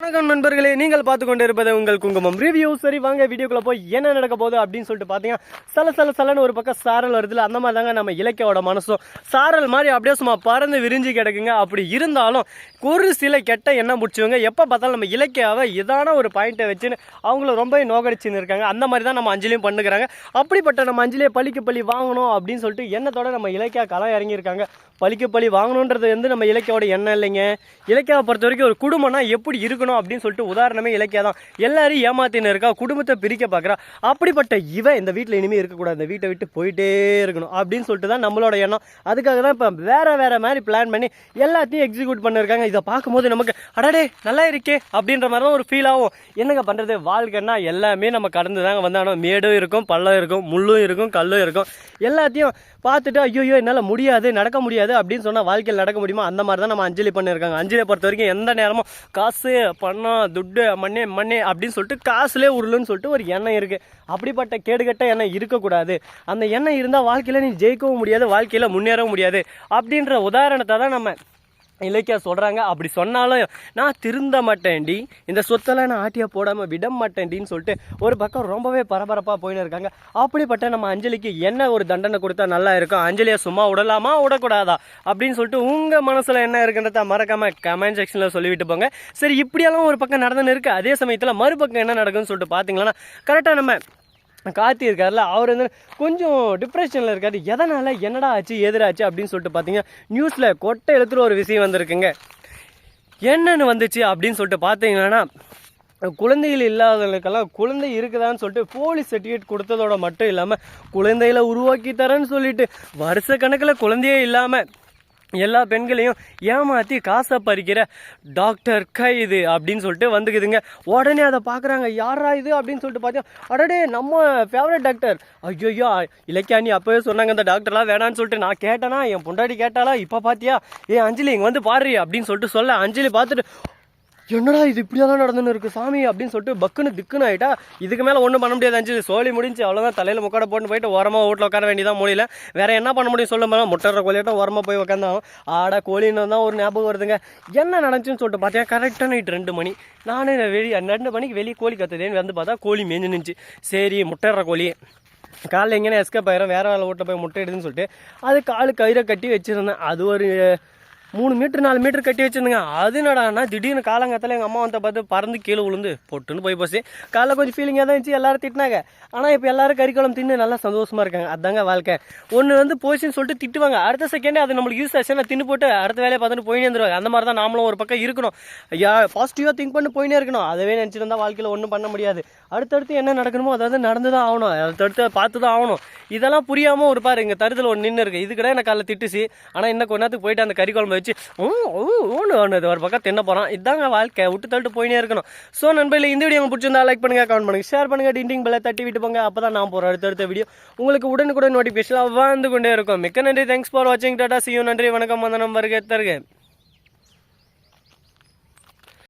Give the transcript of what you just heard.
வணக்கம் நண்பர்களே நீங்கள் பார்த்து கொண்டு இருப்பது உங்கள் குங்குமம் ரிவ்யூ சரி வாங்க வீடியோக்குள்ள போய் என்ன நடக்க போகுது அப்படின்னு சொல்லிட்டு பார்த்தீங்கன்னா சல சல சலன்னு ஒரு பக்கம் சாரல் வருதுல அந்த மாதிரி தாங்க நம்ம இலக்கியோட மனசும். சாரல் மாதிரி அப்படியே சும்மா பறந்து விரிஞ்சு கிடக்குங்க. அப்படி இருந்தாலும் ஒரு சில கெட்ட எண்ணம் பிடிச்சவங்க எப்போ பார்த்தாலும் நம்ம இலக்கியாவை இதான ஒரு பாயிண்ட்டை வச்சுன்னு அவங்கள ரொம்ப நோகடிச்சுன்னு இருக்காங்க. அந்த மாதிரி தான் நம்ம அஞ்சலியும் பண்ணுக்கிறாங்க அப்படிப்பட்ட நம்ம அஞ்சலியை பழிக்கு பழி வாங்கணும் அப்படின்னு சொல்லிட்டு எண்ணத்தோட நம்ம இலக்கியா களம் இறங்கியிருக்காங்க. பழிக்கு பழி வாங்கணுன்றது வந்து நம்ம இலக்கியோட எண்ணம் இல்லைங்க. இலக்கியாவை பொறுத்த வரைக்கும் ஒரு குடும்பம்னா எப்படி இருக்கணும்? அப்படின்னு சொல்லிட்டு உதாரணமே இலக்கியா தான் எல்லாரையும் ஏமாத்தின்னு இருக்கா குடும்பத்தை பிரிக்க பார்க்குறா அப்படிப்பட்ட இவன் இந்த வீட்டில் இனிமேல் இருக்கக்கூடாது. இந்த வீட்டை விட்டு போயிட்டே இருக்கணும் அப்படின்னு சொல்லிட்டு தான் நம்மளோட எண்ணம். அதுக்காக தான் இப்போ வேற வேற மாதிரி பிளான் பண்ணி எல்லாத்தையும் எக்ஸிக்யூட் பண்ணிருக்காங்க. இதை பார்க்கும்போது நமக்கு அடடே நல்லா இருக்கே அப்படின்ற மாதிரி தான் ஒரு ஃபீல் ஆகும். என்னங்க பண்ணுறது வாழ்க்கைன்னா எல்லாமே நம்ம கடந்து தாங்க வந்தாலும் மேடும் இருக்கும் பள்ளம் இருக்கும் முள்ளும் இருக்கும் கல்லும் இருக்கும். எல்லாத்தையும் பார்த்துட்டு ஐயோ என்னால் முடியாது நடக்க முடியாது அப்படின்னு சொன்னால் வாழ்க்கையில் நடக்க முடியுமா? அந்த மாதிரி தான் நம்ம அஞ்சலி பண்ணியிருக்காங்க அஞ்சலியை பொறுத்த வரைக்கும் எந்த நேரமும் காசு பணம் துட்டு மண்ணே மண்ணே அப்படின்னு சொல்லிட்டு காசுலேயே உருளுன்னு சொல்லிட்டு ஒரு எண்ணம் இருக்குது அப்படிப்பட்ட கேடுகட்ட எண்ணம் இருக்கக்கூடாது. அந்த எண்ணம் இருந்தால் வாழ்க்கையில் நீ ஜெயிக்கவும் முடியாது வாழ்க்கையில் முன்னேறவும் முடியாது. அப்படின்ற உதாரணத்தை தான் நம்ம இலக்கியா சொல்கிறாங்க அப்படி சொன்னாலும் நான் திருந்த மாட்டேன்டி. இந்த சொத்தெல்லாம் நான் ஆட்டியாக போடாமல் விட மாட்டேன்டின்னு சொல்லிட்டு ஒரு பக்கம் ரொம்பவே பரபரப்பாக போயின்னு இருக்காங்க. அப்படிப்பட்ட நம்ம அஞ்சலிக்கு என்ன ஒரு தண்டனை கொடுத்தா நல்லா இருக்கும்? அஞ்சலியை சும்மா விடலாமா? விடக்கூடாதா? அப்படின்னு சொல்லிட்டு உங்கள் மனசில் என்ன இருக்குன்றத மறக்காமல் கமெண்ட் செக்ஷனில் சொல்லிவிட்டு போங்க. சரி இப்படியெல்லாம் ஒரு பக்கம் நடந்துன்னு இருக்குது அதே சமயத்தில் மறுபக்கம் என்ன நடக்குன்னு சொல்லிட்டு பார்த்தீங்கன்னா கரெக்டாக நம்ம கார்த்தி இருக்கார்ல அவர் வந்து கொஞ்சம் டிப்ரெஷனில் இருக்காரு. எதனால் என்னடா ஆச்சு எதிராச்சு அப்படின்னு சொல்லிட்டு பார்த்தீங்கன்னா நியூஸில் கொட்டை எழுத்துற ஒரு விஷயம் வந்திருக்குங்க. என்னென்னு வந்துச்சு அப்படின்னு சொல்லிட்டு பார்த்தீங்கன்னா குழந்தைகள் இல்லாதவங்களுக்கெல்லாம் குழந்தை இருக்குதான்னு சொல்லிட்டு போலீஸ் சர்டிஃபிகேட் கொடுத்ததோட மட்டும் இல்லாமல் குழந்தைகளை உருவாக்கி தரேன்னு சொல்லிட்டு வருஷ கணக்கில் குழந்தையே இல்லாமல் எல்லா பெண்களையும் ஏமாற்றி காசை பறிக்கிற டாக்டர் கைது அப்படின்னு சொல்லிட்டு வந்துக்குதுங்க. உடனே அதை பார்க்குறாங்க யாரா இது? அப்படின்னு சொல்லிட்டு பார்த்தா அடடே நம்ம ஃபேவரட் டாக்டர் ஐயோயோ இலக்கியா நீ அப்போவே சொன்னாங்க இந்த டாக்டர்லாம் வேணான்னு சொல்லிட்டு நான் கேட்டேனா? என் பொண்டாடி கேட்டாலா இப்போ பார்த்தியா ஏ அஞ்சலி இங்கே வந்து பாரு அப்படின்னு சொல்லிட்டு சொல்ல அஞ்சலி பார்த்துட்டு என்னடா இது இப்படியெல்லாம் நடந்துன்னு இருக்கு? சாமி அப்படின்னு சொல்லிட்டு பக்குன்னு திக்குன்னு ஆயிட்டா இதுக்கு மேலே ஒன்றும் பண்ண முடியாது. சோழி முடிஞ்சு அவ்வளோதான் தலையில் முக்காட போட்டு போயிட்டு உரமாக வீட்டில் உட்கார வேண்டியதான் முடியல வேற என்ன பண்ண முடியும் சொல்ல முடியல முட்டற கோழியிட்ட உரமாக போய் உட்காந்தாலும் ஆடா கோழின்னு தான் ஒரு ஞாபகம் வருதுங்க. என்ன நடந்துச்சுன்னு சொல்லிட்டு பார்த்தேன் கரெக்டாக நைட் ரெண்டு மணி. நானே வெளியே ரெண்டு மணிக்கு வெளியே கோழி கத்துதேன்னு வந்து பார்த்தா கோழி மேஞ்சு நின்றுச்சு சரி முட்டற கோழி. காலைல எங்கேனா எஸ்கேப் ஆயிரும். வேற வேலை வீட்டில் போய் முட்டை எடுதுன்னு சொல்லிட்டு அது காலு கயிறை கட்டி வச்சிருந்தேன். அது ஒரு மூணு மீட்டர் நாலு மீட்டர் கட்டி வச்சிருந்தேங்க. அது என்னடான்னா திடீர்னு காலங்கத்தில் எங்கள் அம்மா வந்து பார்த்து பறந்து கீழே விழுந்து பொட்டுன்னு போய் போச்சு. காலைல கொஞ்சம் ஃபீலிங்காக தான் இருந்துச்சு எல்லாரும் திட்டினாங்க. ஆனால் இப்போ எல்லாரும் கறிக்குளம் தின்னு நல்லா சந்தோஷமா இருக்காங்க. அதாங்க வாழ்க்கை. ஒன்று வந்து போச்சுன்னு சொல்லிட்டு திட்டுவாங்க. அடுத்த செகண்டே அது நம்மளுக்கு யூஸ் ஆச்சுன்னா தின்னு போட்டு அடுத்த வேலையை பார்த்துட்டு போயினே இருந்துருவாங்க. அந்த மாதிரி தான் நாமளும் ஒரு பக்கம் இருக்கணும். ஐயா பாசிட்டிவாக திங்க் பண்ணி போயினே இருக்கணும். அதவே நினச்சிருந்தா வாழ்க்கையில் ஒன்றும் பண்ண முடியாது. அடுத்தடுத்து என்ன நடக்கணுமோ அதாவது நடந்து தான் ஆகணும். அடுத்தடுத்து பார்த்து தான் ஆகணும். இதெல்லாம் புரியாமல் ஒரு பாரு இங்கே தருதல் ஒன்று நின்று இருக்கு. இது கூட எனக்கு காலைல திட்டுச்சு? ஆனால் இன்னும் கொஞ்ச நேரத்துக்கு போயிட்டு அந்த கறி குழம்பு வச்சு ஊன்னு ஒன்று ஒரு பக்கம் தின்ன போகிறான் இதாங்க வாழ்க்கை. விட்டு தள்ளிட்டு போயினே இருக்கணும். ஸோ நண்பர்களே இந்த வீடியோ உங்களுக்கு பிடிச்சிருந்தா லைக் பண்ணுங்கள் கமெண்ட் பண்ணுங்க ஷேர் பண்ணுங்கள் டிண்டிங் பெல்லை தட்டி விட்டு போங்க. அப்போ தான் நான் போகிறேன் அடுத்தடுத்த வீடியோ உங்களுக்கு உடனுக்குடன் நோட்டிஃபிகேஷன் வந்து கொண்டே இருக்கும். மிக்க நன்றி. தேங்க்ஸ் ஃபார் வாட்சிங் டாட்டா சியூ நன்றி. வணக்கம். வந்தனம் வருகை தருக